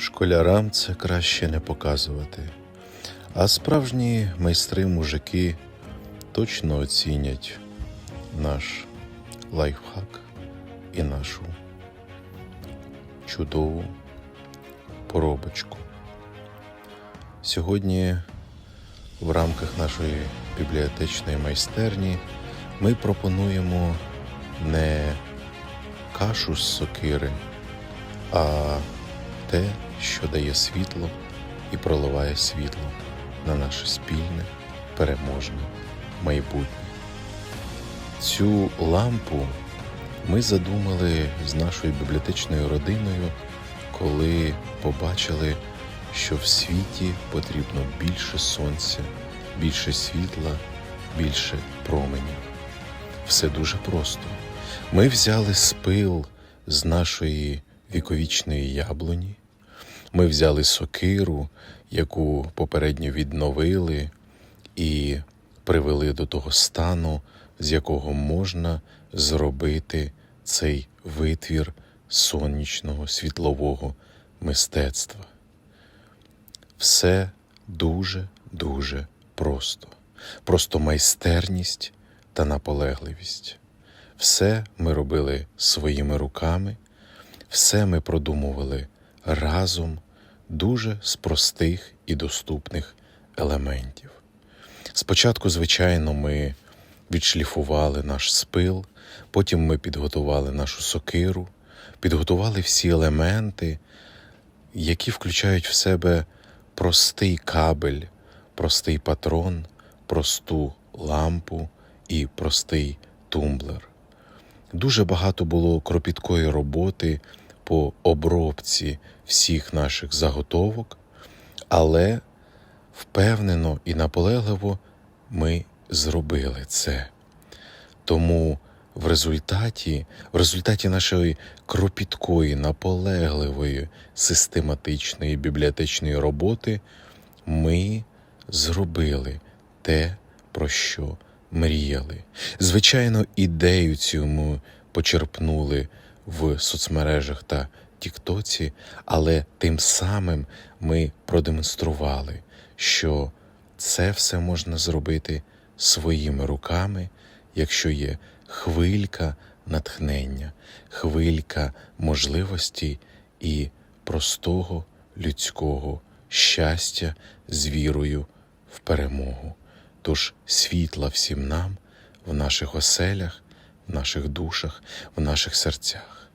Школярам це краще не показувати, а справжні майстри мужики точно оцінять наш лайфхак і нашу чудову поробочку. Сьогодні в рамках нашої бібліотечної майстерні ми пропонуємо не кашу з сокири, а те, що дає світло і проливає світло на наше спільне переможне майбутнє. Цю лампу ми задумали з нашою бібліотечною родиною, коли побачили, що в світі потрібно більше сонця, більше світла, більше променів. Все дуже просто. Ми взяли спил з нашої віковічної яблуні, ми взяли сокиру, яку попередньо відновили, і привели до того стану, з якого можна зробити цей витвір сонячного світлового мистецтва. Все дуже дуже просто. Просто майстерність та наполегливість. Все ми робили своїми руками, все ми продумували разом дуже з простих і доступних елементів. Спочатку, звичайно, ми відшліфували наш спил, потім ми підготували нашу сокиру, підготували всі елементи, які включають в себе простий кабель, простий патрон, просту лампу і простий тумблер. Дуже багато було кропіткої роботи по обробці всіх наших заготовок, але впевнено і наполегливо ми зробили це. Тому в результаті, в результаті нашої кропіткої, наполегливої, систематичної бібліотечної роботи ми зробили те, про що мріяли. Звичайно, ідею ми почерпнули в соцмережах та Тіктоці, але тим самим ми продемонстрували, що це все можна зробити своїми руками, якщо є хвилька натхнення, хвилька можливості і простого людського щастя з вірою в перемогу. Тож світла всім нам в наших оселях, наших душах, в наших серцях.